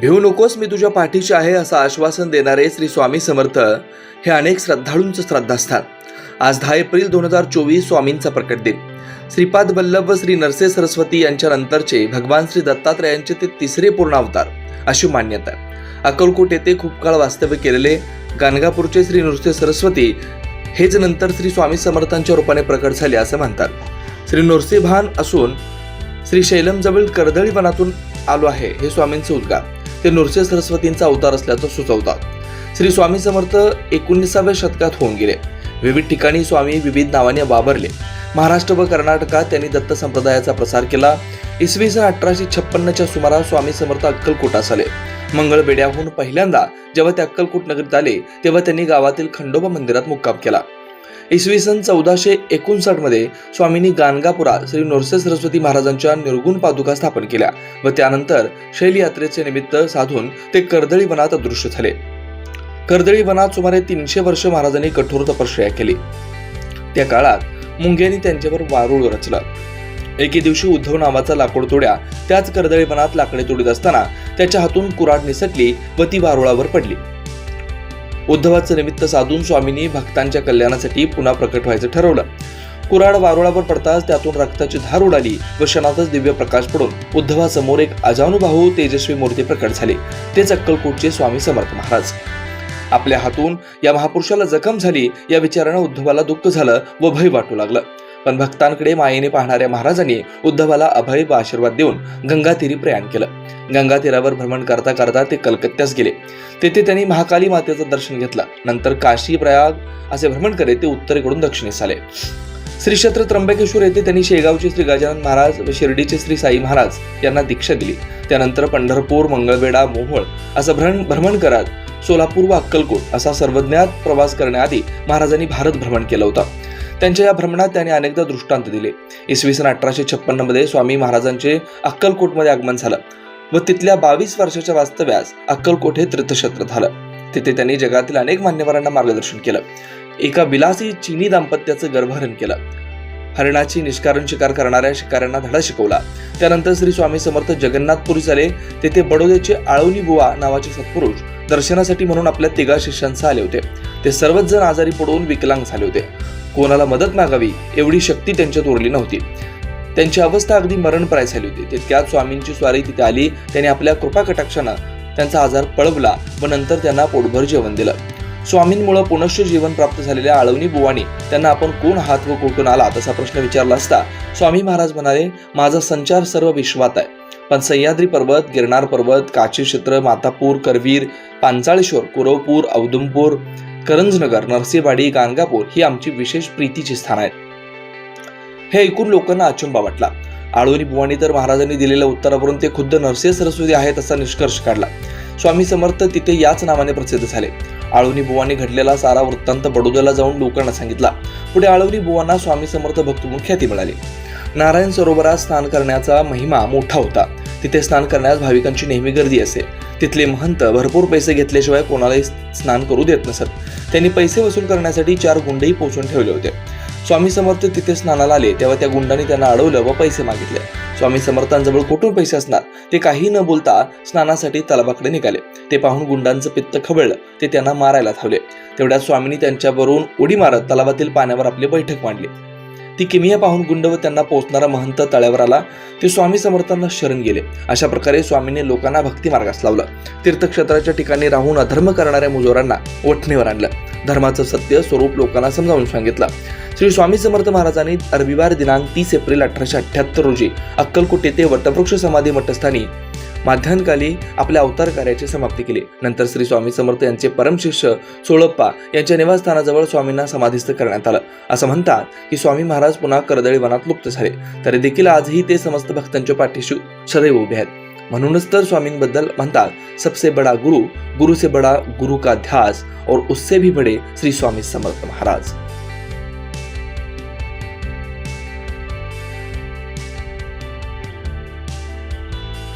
भिवू नकोस मी तुझ्या पाठीशी आहे असं आश्वासन देणारे श्री स्वामी समर्थ हे अनेक श्रद्धाळूंचं श्रद्धास्थान आज दहा एप्रिल दोन हजार चोवीस स्वामींचा प्रकट दिन. श्रीपाद वल्लभ व श्री नरसे सरस्वती यांच्या नंतरचे भगवान श्री दत्तात्रयांचे ते तिसरे पूर्णावतार अशी मान्यता आहे. अक्कलकोट येथे खूप काळ वास्तव्य केलेले गाणगापूरचे श्री नृत्य सरस्वती हेच नंतर श्री स्वामी समर्थांच्या रूपाने प्रकट झाले असं म्हणतात. श्री नृसिंभान असून श्री शैलमजवळ कर्दळी वनातून आलो आहे हे स्वामींचे उद्गार. ते नृसिंह सरस्वतींचा अवतार असल्याचं सुचवतात. श्री स्वामी समर्थ एकोणीसाव्या शतकात होऊन गेले. विविध ठिकाणी स्वामी विविध नावाने वावरले. महाराष्ट्र व कर्नाटकात त्यांनी दत्त संप्रदायाचा प्रसार केला. इसवी सन अठराशे छप्पन्नच्या सुमारास स्वामी समर्थ अक्कलकोटास आले. मंगळबेड्याहून पहिल्यांदा जेव्हा ते अक्कलकोट नगरीत आले तेव्हा त्यांनी गावातील खंडोबा मंदिरात मुक्काम केला. इसवी सन चौदाशे एकोणसाठमध्ये स्वामींनी गाणगापुरा श्री नरसिंह सरस्वती महाराजांच्या निर्गुण पादुका स्थापन केल्या व त्यानंतर शैल यात्रेचे निमित्त साधून ते कर्दळी वनात अदृश्य झाले. कर्दळी वनात सुमारे तीनशे वर्ष महाराजांनी कठोर तपश्चर्या केली. त्या काळात मुंग्यांनी त्यांच्यावर वारुळ रचलं. एके दिवशी उद्धव नावाचा लाकूड तोड्या त्याच कर्दळी वनात लाकडे तोडीत असताना त्याच्या हातून कुराड निसटली व ती वारुळावर पडली. उद्धवाचं निमित्त साधून स्वामींनी भक्तांच्या कल्याणासाठी पुन्हा प्रकट व्हायचं ठरवलं. कुराड वारुळावर पडताच त्यातून रक्ताची धार उडाली व क्षणातच दिव्य प्रकाश पडून उद्धवासमोर एक अजानुभाऊ तेजस्वी मूर्ती प्रकट झाली. तेच अक्कलकोटचे स्वामी समर्थ महाराज. आपल्या हातून या महापुरुषाला जखम झाली या विचारानं उद्धवाला दुःख झालं व भय वाटू लागलं. पण भक्तांकडे मायेने पाहणाऱ्या महाराजांनी उद्धवाला अभय व आशीर्वाद देऊन गंगातीरी प्रयाण केलं. गंगा तीरावर भ्रमण करता करता ते कलकत्त्यास गेले. तेथे त्यांनी महाकाली मातेचं दर्शन घेतलं. नंतर काशी प्रयाग असे भ्रमण करीत ते उत्तरेकडून दक्षिणेस आले. श्री क्षेत्र त्र्यंबकेश्वर येथे त्यांनी शेगावचे श्री गजानन महाराज व शिर्डीचे श्री साई महाराज यांना दीक्षा दिली. त्यानंतर पंढरपूर मंगळवेढा मोहोळ असं भ्रमण भ्रमण करत सोलापूर व अक्कलकोट असा सर्वज्ञात प्रवास करण्याआधी महाराजांनी भारत भ्रमण केलं होतं. त्यांच्या या भ्रमणात त्यांनी अनेकदा दृष्टांत दिले. इसवी सन अठराशे छप्पन्नमध्ये स्वामी महाराजांचे अक्कलकोटमध्ये आगमन झालं व तिथल्या बावीस वर्षाच्या वास्तव्यास अक्कलकोट हे तीर्थक्षेत्र झालं. तिथे त्यांनी जगातील अनेक मान्यवरांना मार्गदर्शन केलं. एका विलासी चिनी दाम्पत्याचं गर्भहरण केलं. हरणाची निष्कारण शिकार करणाऱ्या शिकाऱ्यांना धडा शिकवला. त्यानंतर श्री स्वामी समर्थ जगन्नाथपुरी झाले. तेथे बडोद्याचे आळवणी बुवा नावाचे सत्पुरुष दर्शनासाठी म्हणून आपल्या तिघा शिष्यांसह आले होते. ते सर्वच जण आजारी पडून विकलांग झाले होते. कोणाला मदत मागावी एवढी शक्ती त्यांच्यात उरली नव्हती. त्यांची अवस्था अगदी मरणप्राय झाली होती. तितक्यात स्वामींची स्वारी तिथे आली. त्यांनी आपल्या कृपा कटाक्षानं त्यांचा आजार पळवला व नंतर त्यांना पोटभर जेवण दिलं. स्वामींमुळे पुनश्च जीवन प्राप्त झालेल्या आळवणी बुवानी त्यांना आपण कोण हात व कुठून आला तसा प्रश्न विचारला असता स्वामी महाराज म्हणाले माझा संचार सर्व विश्वात आहे. पण सह्याद्री पर्वत गिरनार पर्वत काची क्षेत्र मातापूर करवीर पांचाळेश्वर कुरवपूर औदुंपूर करंजनगर नरसेवाडी गाणगापूर ही आमची विशेष प्रीतीची स्थान आहेत. हे ऐकून लोकांना अचंबा वाटला. आळवणी बुवानी तर महाराजांनी दिलेल्या उत्तरावरून ते खुद्द नरसिंह सरस्वती आहेत असा निष्कर्ष काढला. स्वामी समर्थ तिथे याच नावाने प्रसिद्ध झाले. आळवणी बुवांनी घडलेला सारा वृत्तांत बडोद्याला जाऊन लोकांना सांगितला. पुढे आळवणी बुवांना स्वामी समर्थ भक्त म्हणून ख्याती मिळाली. नारायण सरोवरात स्नान करण्याचा महिमा मोठा होता. तिथे स्नान करण्यास भाविकांची नेहमी गर्दी असे. तिथले महंत भरपूर पैसे घेतल्याशिवाय कोणालाही स्नान करू देत नसत. त्यांनी पैसे वसूल करण्यासाठी चार गुंडेही पोचून ठेवले होते. स्वामी समर्थ तिथे स्नानाला आले. तेव्हा त्या गुंडांनी त्यांना अडवलं व पैसे मागितले. स्वामी समर्थांजवळ कुठून पैसे असणार? ते काही न बोलता स्नानासाठी तलावाकडे निघाले. ते पाहून गुंडांचं पित्त खवळलं. ते त्यांना मारायला धावले. तेवढ्या स्वामींनी त्यांच्यावरून उडी मारत तलावातील पाण्यावर आपली बैठक मांडली. ती किमिया पाहून गुंड व त्यांना पोहोचणारा महंत तळ्यावर आला. ते स्वामी समर्थांना शरण गेले. अशा प्रकारे स्वामींनी लोकांना भक्ती मार्गास लावलं. तीर्थक्षेत्राच्या ठिकाणी राहून अधर्म करणाऱ्या मुजोरांना वठणीवर आणलं. धर्माचं सत्य स्वरूप लोकांना समजावून सांगितलं. श्री स्वामी समर्थ महाराजांनी रविवार दिनांक तीस एप्रिल अठराशे अठ्ठ्याहत्तर रोजी अक्कलकोट येथे वटवृक्ष समाधी मठस्थानी माध्यानकाली आपल्या अवतार कार्याची समाप्ती केली. नंतर श्री स्वामी समर्थ यांचे परमशिष्य सोळप्पा यांच्या निवासस्थानाजवळ स्वामींना समाधीस्थ करण्यात आलं. असं म्हणतात की स्वामी महाराज पुन्हा कर्दळी वनात लुप्त झाले. तरी देखील आजही ते समस्त भक्तांच्या पाठीशी सदैव उभे आहेत. म्हणूनच तर स्वामींबद्दल म्हणतात सबसे बडा गुरु गुरु से बडा गुरु का ध्यास और उससे भी बडे श्री स्वामी समर्थ महाराज.